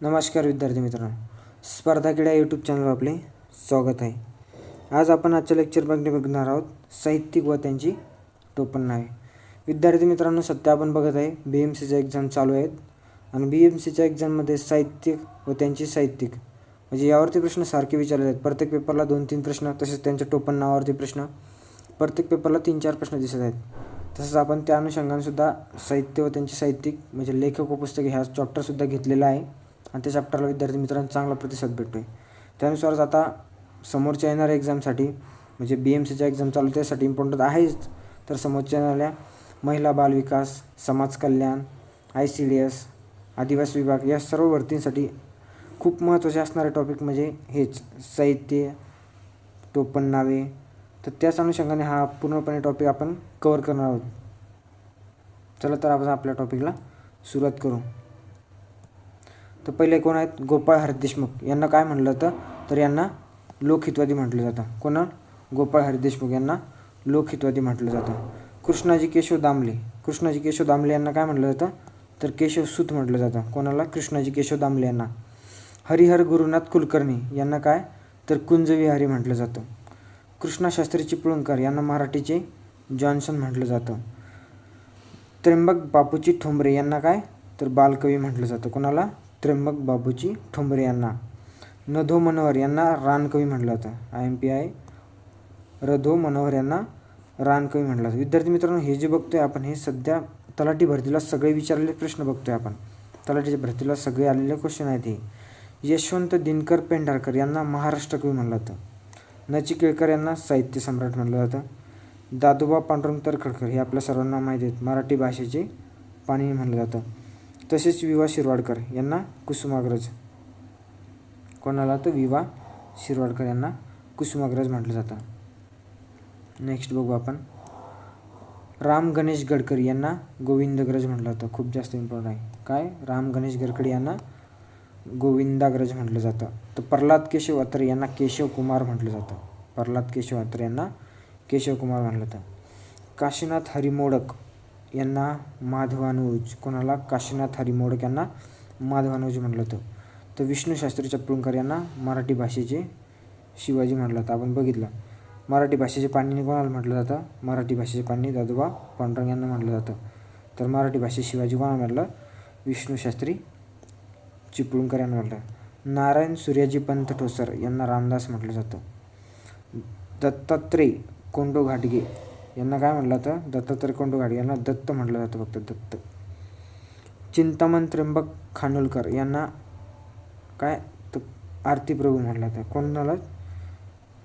नमस्कार विद्यार्थी मित्रांनो. स्पर्धा क्रीडा यूट्यूब चॅनलवर आपले स्वागत आहे. आज आपण आजच्या लेक्चर बघणे बघणार आहोत साहित्यिक व त्यांची टोपण नावे विद्यार्थी मित्रांनो सध्या आपण बघत आहे बी एम सीच्या एक्झाम चालू आहेत. आणि बी एम सीच्या एक्झाममध्ये साहित्यिक व त्यांची साहित्यिक. म्हणजे यावरती प्रश्न सारखे विचारले आहेत प्रत्येक पेपरला दोन तीन प्रश्न तसेच त्यांच्या टोपण नावावरती प्रश्न. प्रत्येक पेपरला तीन चार प्रश्न दिसत आहेत. तसंच आपण त्या अनुषंगानेसुद्धा साहित्य व त्यांचे साहित्यिक म्हणजे लेखक व पुस्तके ह्या चॅप्टरसुद्धा घेतलेला आहे. आणि त्या चॅप्टरला विद्यार्थी मित्रांनो चांगला प्रतिसाद भेटतो आहे त्यानुसारच आता समोरच्या येणाऱ्या एक्झामसाठी म्हणजे बी एम सीच्या एक्झाम चालू त्यासाठी इम्पॉर्टंट आहेच. तर समोरच्या येणाऱ्या महिला बालविकास समाज कल्याण आय सी डी एस आदिवासी विभाग या सर्व भरतींसाठी खूप महत्त्वाचे असणारे टॉपिक म्हणजे हेच साहित्य टोपण नावे तर त्याच अनुषंगाने हा पूर्णपणे टॉपिक आपण कवर करणार आहोत. चला तर आपण आपल्या टॉपिकला सुरुवात करू. तर पहिले कोण आहेत? गोपाळ हरदेशमुख यांना काय म्हटलं जातं तर यांना लोकहितवादी म्हटलं जातं. कोणा? गोपाळ हरदेशमुख यांना लोकहितवादी म्हटलं जातं. कृष्णाजी केशव दामले. कृष्णाजी केशव दामले यांना काय म्हटलं जातं? तर केशव सूत म्हटलं जातं. कोणाला? कृष्णाजी केशव दामले यांना. हरिहर गुरुनाथ कुलकर्णी यांना काय? तर कुंजविहारी म्हटलं जातं. कृष्णाशास्त्री चिपळूणकर यांना मराठीचे जॉन्सन म्हटलं जातं. त्र्यंबक बापूजी ठोंबरे यांना काय? तर बालकवी म्हटलं जातं. कोणाला? त्र्यंबक बाबूजी ठोंबरे यांना. नधो मनोहर यांना रानकवी म्हटलं जातं आय एम पी आय रधो मनोहर यांना रानकवी म्हटलं जातं विद्यार्थी मित्रांनो हे जे बघतोय आपण हे सध्या तलाठी भरतीला सगळे विचारलेले प्रश्न बघतोय आपण. तलाठीच्या भरतीला सगळे आलेले क्वेश्चन आहेत हे. यशवंत दिनकर पेंढारकर यांना महाराष्ट्र कवी म्हणलं जातं नचिकेळकर यांना साहित्य सम्राट म्हटलं जातं दादोबा पांडुरंग तरखडकर हे आपल्या सर्वांना माहीत आहेत. मराठी भाषेचे पाणी म्हणलं जातं. तसेच विवा शिरवाडकर यांना कुसुमाग्रज. कोणाला तर विवा शिरवाडकर यांना कुसुमाग्रज म्हटलं जातं. नेक्स्ट बघू आपण. राम गणेश गडकरी यांना गोविंदग्रज म्हटलं जातं. खूप जास्त इम्पॉर्टंट आहे. काय? राम गणेश गडकरी यांना गोविंदाग्रज म्हटलं जातं. तर प्रल्हाद केशव अत्रे यांना केशव कुमार म्हटलं जातं. प्रल्हाद केशव अत्रे यांना केशव कुमार म्हटलं जातं. काशीनाथ हरिमोडक यांना माधवानुज कोणाला काशीनाथ हरिमोडक यांना माधवानुज म्हटलं होतं. तर विष्णू शास्त्री चपळूणकर यांना मराठी भाषेचे शिवाजी म्हटलं होतं. आपण बघितलं. मराठी भाषेचे पाणिनी कोणाला म्हटलं जातं? मराठी भाषेचे पाणिनी दादोबा पांडुरंग यांना म्हटलं जातं. तर मराठी भाषेत शिवाजी कोणाला म्हटलं? विष्णूशास्त्री चिपळूणकर यांना म्हटलं. नारायण सूर्याजी पंत ठोसर यांना रामदास म्हटलं जातं. दत्तात्रय कोंडो घाटगे यांना काय म्हटलं जातं दत्तात्रय कोंडुगाड यांना दत्त म्हटलं जातं फक्त दत्त. चिंतामण त्र्यंबक खानोलकर यांना काय? तर आरती प्रभू म्हटलं जातं. कोणाला?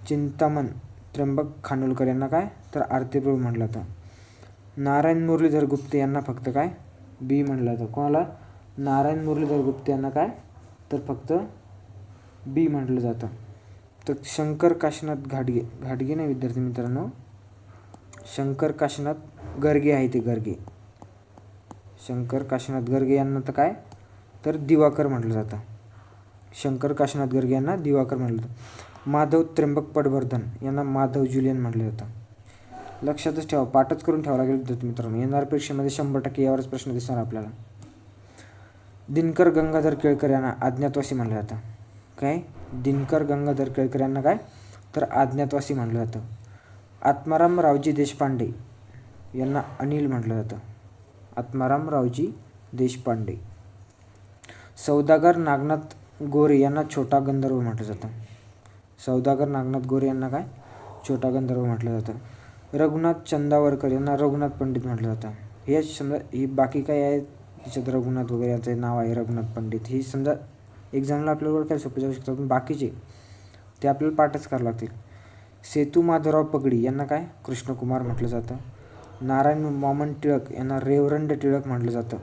चिंतामण त्र्यंबक खानोलकर यांना काय? तर आरती प्रभू म्हटलं जातं. नारायण मुरलीधर गुप्ते यांना फक्त काय? बी म्हटलं जातं. कोणाला? नारायण मुरलीधर गुप्ते यांना काय? तर फक्त बी म्हटलं जातं. तर शंकर काशीनाथ घाटगे घाटगे नाही विद्यार्थी मित्रांनो? शंकर काशनाथ गर्गे आहे ते गर्गे. शंकर काशनाथ गर्गे यांना तर काय? तर दिवाकर म्हटलं जातं. शंकर काशनाथ गर्गे यांना दिवाकर म्हटलं जातं. माधव त्र्यंबक पटवर्धन यांना माधव जुलियन म्हटलं जातं. लक्षातच ठेवा पाठच करून ठेवावं लागेल विद्यार्थी मित्रांनो. येणार परीक्षेमध्ये शंभर टक्के यावरच प्रश्न दिसणार आपल्याला. दिनकर गंगाधर केळकर यांना अज्ञातवासी म्हटलं जातं. काय? दिनकर गंगाधर केळकर यांना काय? तर अज्ञातवासी म्हटलं जातं. आत्माराम रावजी देशपांडे यांना अनिल म्हटलं जातं. आत्माराम रावजी देशपांडे. सौदागर नागनाथ गोरे यांना छोटा गंधर्व म्हटलं जातं. सौदागर नागनाथ गोरे यांना काय? छोटा गंधर्व म्हटलं जातं. रघुनाथ चंदावरकर यांना रघुनाथ पंडित म्हटलं जातं. हे समजा ही बाकी काय आहे? त्याच्यात रघुनाथ वगैरे यांचं नाव आहे रघुनाथ पंडित. ही समजा एक्झामला आपल्याला काय सोपे जाऊ शकतात पण बाकीचे ते आपल्याला पाठच करावं लागतील. सेतू माधवराव पगडी यांना काय? कृष्णकुमार म्हटलं जातं. नारायण वामन टिळक यांना रेवरंड टिळक म्हटलं जातं.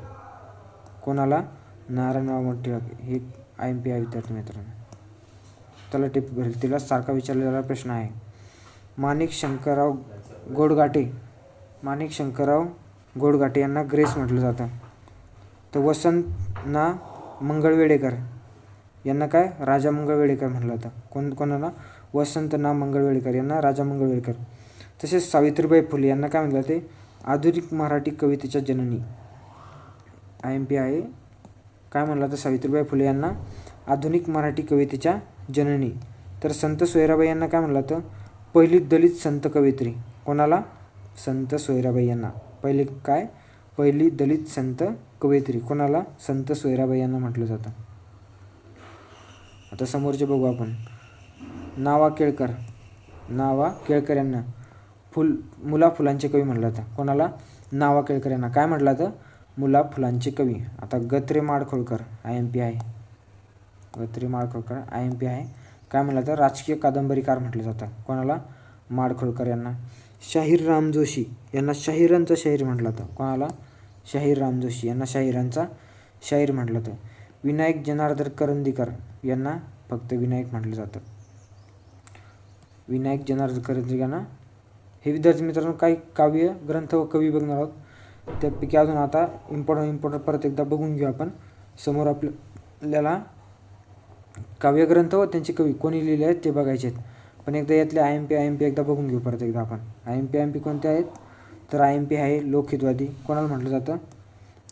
कोणाला? नारायण वामन टिळक. हे आय एम पी आय विद्यार्थी मित्रांनो. त्याला टिप भरेल. तिला सारखा विचारलेला प्रश्न आहे. माणिक शंकरराव गोडगाटे. माणिक शंकरराव गोडगाटे यांना ग्रेस म्हटलं जातं. तर वसंत ना मंगळवेडेकर यांना काय? राजा मंगळवेडेकर म्हटलं जातं. कोण कोणाला? वसंत ना मंगळवेडेकर यांना राजा मंगळवेडेकर तसेच सावित्रीबाई फुले यांना काय म्हटलं ते आधुनिक मराठी कवितेच्या जननी. आय एम पी आहे. काय म्हणलं तर सावित्रीबाई फुले यांना आधुनिक मराठी कवितेच्या जननी. तर संत सोयराबाई यांना काय म्हणलं तर पहिली दलित संत कवयित्री कोणाला? संत सोयराबाई यांना. पहिले काय? पहिली दलित संत कवयित्री कोणाला? संत सोयराबाई यांना म्हटलं जातं. आता समोरचे बघू आपण. नावा केळकर. नावा केळकर यांना. फुल मुला फुलांचे कवी म्हटलं जातं. कोणाला? नावा केळकर यांना. काय म्हटलं जातं? मुला फुलांचे कवी. आता गत्रे माडखोळकर आय एम पी आहे गत्रे माडखोळकर आय एम पी आहे काय म्हटलं तर राजकीय कादंबरीकार म्हटलं जातं. कोणाला? माडखोळकर यांना. शाहीर राम जोशी यांना शाहिरांचा शाहीर म्हटलं जातं. कोणाला? शाहीर राम जोशी यांना शाहिरांचा शाहीर म्हटलं जातं. विनायक जनार्दन करंदीकर यांना फक्त विनायक म्हटलं जातं. विनायक जनार्द करंदीकर यांना हे विद्यार्थी मित्रांनो काही काव्य ग्रंथ व कवी बघणार आहोत. त्यापैकी अजून आता इम्पॉर्टंट इम्पॉर्टंट परत एकदा बघून घेऊ आपण. समोर आपल्याला काव्यग्रंथ व त्यांचे कवी कोणी लिहिले आहेत ते बघायचे आहेत. पण एकदा यातले I M P I M P एकदा बघून घेऊ परत एकदा आपण. I M P I M P कोणते आहेत? तर आय एम पी आहे लोकहितवादी. कोणाला म्हटलं जातं?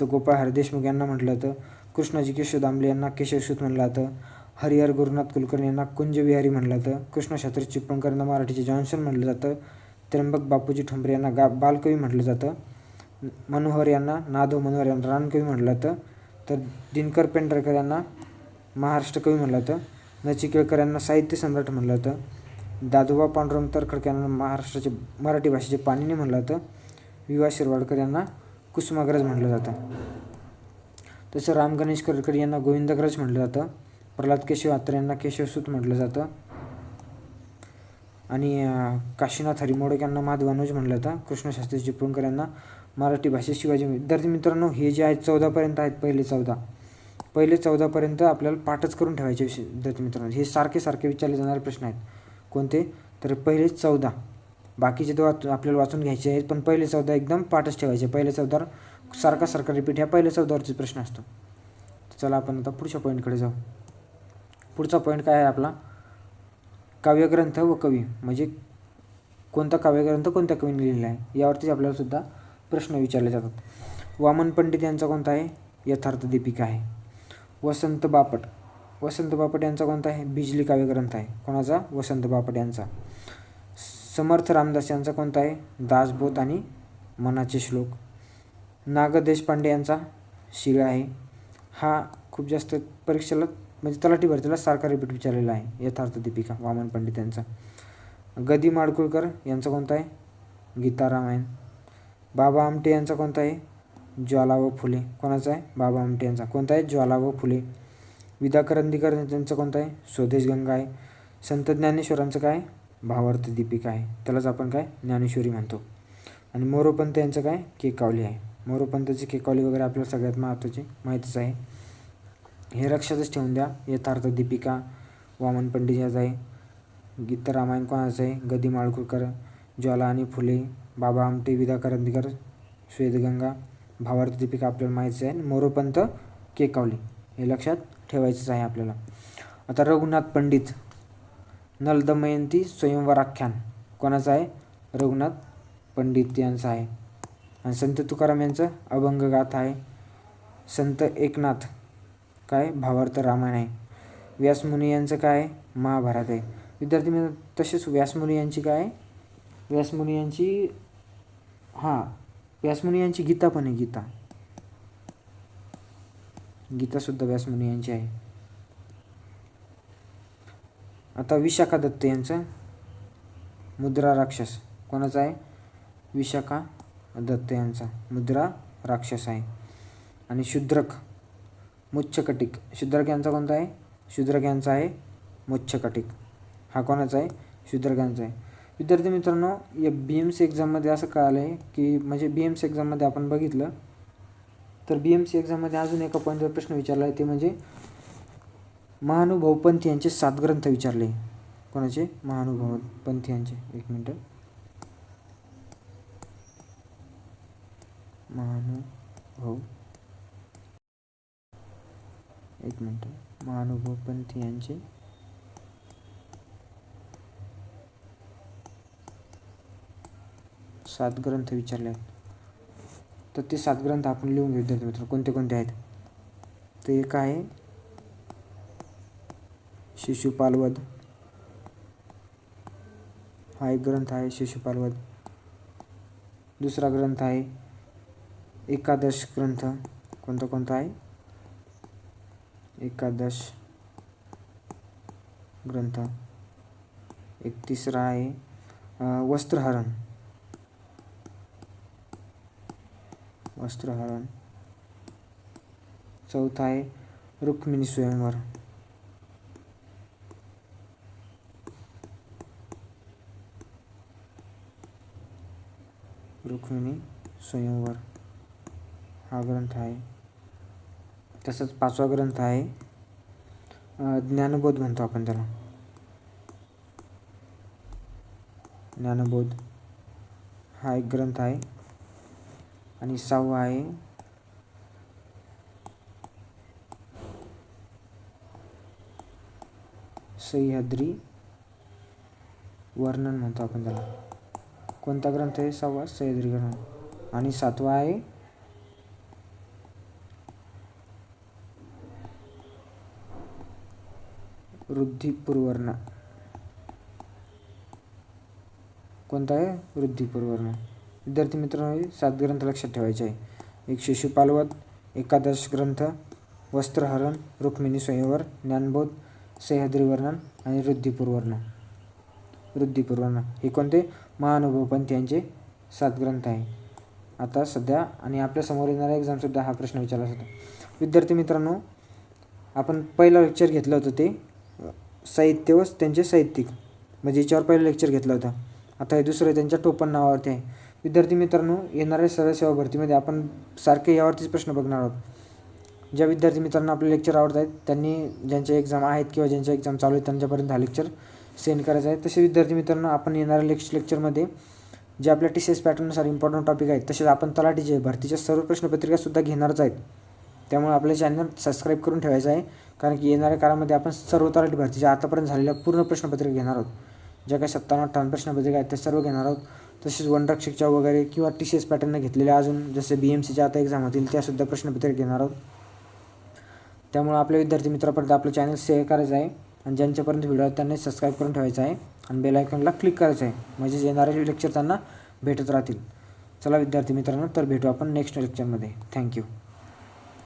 तर गोपाळ हर देशमुख यांना म्हटलं जातं. कृष्णाजी केशव दामले यांना केशवसूत म्हणलं जातं. हरिहर गुरुनाथ कुलकर्णी यांना कुंजविहारी म्हणलं जातं. कृष्णशास्त्री चिपळूणकर यांना मराठीचे जॉन्सन म्हटलं जातं. त्र्यंबक बापूजी ठोंबरे यांना गा बालकवी म्हटलं जातं. मनोहर यांना नादो मनोहर यांना रानकवी म्हटलं जातं. तर दिनकर पेंढरकर यांना महाराष्ट्र कवी म्हटलं जातं. नचिकेळकर यांना साहित्य सम्राट म्हटलं जातं. दादोबा पांडुरंग तरखडकर यांना महाराष्ट्राचे मराठी भाषेचे पाणिनी म्हटलं जातं. विवा शिरवाडकर यांना कुसुमाग्रज म्हटलं जातं. तसं राम गणेश करकर यांना गोविंदग्रज म्हटलं जातं. प्रल्हाद केशव अत्रे यांना केशवसूत म्हटलं जातं. आणि काशीनाथ हरिमोडक यांना माधवानुज म्हटलं जातं. कृष्णशास्त्री चिपळूणकर यांना मराठी भाषेत शिवाजी विद्यार्थी मित्रांनो हे जे आहेत चौदापर्यंत आहेत पहिले चौदा. पहिले चौदापर्यंत आपल्याला पाठच करून ठेवायचे विषय. विद्यार्थी मित्रांनो हे सारखे सारखे विचारले जाणारे प्रश्न आहेत. कोणते? तर पहिले चौदा. बाकीचे तर वाच आपल्याला वाचून घ्यायचे आहेत पण पहिले चौदा एकदम पाठच ठेवायचे. पहिले चौदा सारखा सारखा रिपीट ह्या पहिले चौदावरचे प्रश्न असतो. चला आपण आता पुढच्या पॉईंटकडे जाऊ. पुढचा पॉईंट काय आहे आपला? काव्यग्रंथ व कवी. म्हणजे कोणता काव्यग्रंथ कोणत्या कवीने लिहिलेला आहे? यावरतीच आपल्याला सुद्धा प्रश्न विचारले जातात. वामन पंडित यांचा कोणता आहे? यथार्थ दीपिका आहे. वसंत बापट. वसंत बापट यांचा कोणता आहे? बिजली काव्यग्रंथ आहे. कोणाचा? वसंत बापट यांचा. समर्थ रामदास यांचा कोणता आहे? दासबोध आणि मनाचे श्लोक. नाग देशपांडे यांचा शिळा आहे. हा खूप जास्त परीक्षेला म्हणजे तलाठी भरतीला सारखा रिपीट विचारलेला आहे यथार्थ दीपिका वामन पंडित यांचा. गदी माडकुळकर यांचा कोणता आहे? गीता रामायण. बाबा आमटे यांचा कोणता आहे? ज्वाला व फुले. कोणाचा आहे? बाबा आमटे यांचा. कोणता आहे? ज्वाला व फुले. विदा करंदीकर यांचा कोणता आहे? स्वदेश गंगा आहे. संत ज्ञानेश्वरांचं काय? भावार्थ दीपिका आहे. त्यालाच आपण काय? ज्ञानेश्वरी म्हणतो. आणि मोरोपंत यांचं काय? केकावली आहे. मोरोपंतची केकावली वगैरे आपल्याला सगळ्यात महत्त्वाची माहितीच आहे. हे लक्षातच ठेवून द्या. यथार्थ दीपिका वामन पंडित याचं आहे गीत रामायण कोणाचं आहे गदी माळकुरकर ज्वाला आणि फुले बाबा आमटे विदा करंदीकर श्वेतगंगा भावार्थ दीपिका आपल्याला माहितीच आहे मोरोपंत केकावली. हे लक्षात ठेवायचंच आहे आपल्याला. आता रघुनाथ पंडित नलदमयंती स्वयंवराख्यान कोणाचं आहे? रघुनाथ पंडित यांचं आहे. आणि संत तुकाराम यांचं अभंगगाथा आहे. संत एकनाथ. काय? भावार्थ रामायण आहे. व्यासमुनी यांचं काय? आहे महाभारत आहे. विद्यार्थी मित्र तसेच व्यासमुनी यांची काय? आहे व्यासमुनी यांची हां व्यासमुनी यांची गीता पण आहे गीता. गीतासुद्धा व्यासमुनी यांची आहे. आता विशाखा दत्त यांचं मुद्रा राक्षस. कोणाचा आहे? विशाखा दत्त यांचा मुद्रा राक्षस आहे. आणि शूद्रक मुच्छकटिक. शुद्रकांचा कोणता आहे? शुद्रकांचा आहे मुच्छकटिक. हा कोणाचा आहे? शूद्रक यांचा आहे. विद्यार्थी मित्रांनो या बी एम सी एक्झाममध्ये असं कळालं आहे की म्हणजे बी एम सी एक्झाममध्ये आपण बघितलं तर बी एम सी एक्झाममध्ये अजून एका पॉईंटवर प्रश्न विचारला आहे ते म्हणजे महानुभाव पंथ यांचे सात ग्रंथ विचारले. कोणाचे? महानुभाव पंथ यांचे. एक मिनटं. महानुभाव एक मिनटं. महानुभव पंथ यांचे. सात ग्रंथ विचारले आहेत. तर ते सात ग्रंथ आपण लिहून घेऊ विद्यार्थी मित्र. कोणते कोणते आहेत? ते एक आहे शिशुपालवध. हा एक ग्रंथ आहे शिशुपालवध. दुसरा ग्रंथ आहे एकादश ग्रंथ. कोणता कोणता आहे? एकादश ग्रंथ. एक तिसरा आहे वस्त्रहरण. वस्त्रहरण. चौथा आहे रुक्मिणी स्वयंवर. रुक्मिणी स्वयंवर. हा ग्रंथ आहे. तसंच पाचवा ग्रंथ आहे. ज्ञानबोध म्हणतो आपण त्याला. ज्ञानबोध. हा एक ग्रंथ आहे. आणि सहावा आहे. सह्याद्री वर्णन म्हणतो आपण त्याला. कोणता ग्रंथ आहे? सहावा सह्याद्री ग्रंथ आणि सातवा आहे. वृद्धिपूर्वर्ण कोणता आहे? वृद्धिपूर्वर्ण विद्यार्थी मित्रांनो हे सात ग्रंथ लक्षात ठेवायचे आहे. एक शिशुपालवध एकादश ग्रंथ वस्त्रहरण रुक्मिणी स्वयंवर ज्ञानबोध सह्याद्री वर्णन आणि वृद्धिपूर्वर्ण वृद्धिपूर्वर्ण हे कोणते? महानुभवपंत यांचे सात ग्रंथ आहे. आता सध्या आणि आपल्यासमोर येणाऱ्या एक्झामसुद्धा हा प्रश्न विचारला होता विद्यार्थी मित्रांनो आपण पहिलं लेक्चर घेतलं होतं ते साहित्य व त्यांचे साहित्यिक. म्हणजे याच्यावर पहिलं लेक्चर घेतलं होतं. आता हे दुसरं त्यांच्या टोपण नावावरती आहे. विद्यार्थी मित्रांनो येणाऱ्या सर्व सेवा भरतीमध्ये आपण सारखे यावरतीच प्रश्न बघणार आहोत. ज्या विद्यार्थी मित्रांना आपले लेक्चर आवडत आहेत त्यांनी ज्यांच्या एक्झाम आहेत किंवा ज्यांच्या एक्झाम चालू आहेत त्यांच्यापर्यंत हा लेक्चर सेंड करायचा आहे. तसे विद्यार्थी मित्रांनो आपण येणाऱ्या लेक्च लेक्चरमध्ये जे आपल्या टी सी एस पॅटर्ननुसार इम्पॉर्टंट टॉपिक आहेत तसेच आपण तलाठीचे भरतीच्या सर्व प्रश्नपत्रिकासुद्धा घेणारच आहेत. त्यामुळे आपले चॅनल सबस्क्राईब करून ठेवायचं आहे. कारण की येणाऱ्या काळामध्ये आपण सर्व तलाठी भरतीच्या आतापर्यंत झालेल्या पूर्ण प्रश्नपत्रिका घेणार आहोत. ज्या काही सत्तावन्न अठ्ठावन्न प्रश्नपत्रिका आहेत त्या सर्व घेणार आहोत. तसेच वनरक्षकच्या वगैरे किंवा टी सी एस पॅटर्न घेतलेल्या अजून जसे बी एम सीच्या आता एक्झाम होतील त्यासुद्धा प्रश्नपत्रिका घेणार आहोत. त्यामुळे आपल्या विद्यार्थी मित्रापर्यंत आपलं चॅनल शेअर करायचं आहे आणि ज्यांच्यापर्यंत व्हिडिओ आहेत त्यांनी सबस्क्राईब करून ठेवायचं आहे आणि बेल आयकॉनला क्लिक करायचं आहे. म्हणजे येणारे लेक्चर त्यांना भेटत राहतील. चला विद्यार्थी मित्रांनो तर भेटू आपण नेक्स्ट लेक्चरमध्ये थँक्यू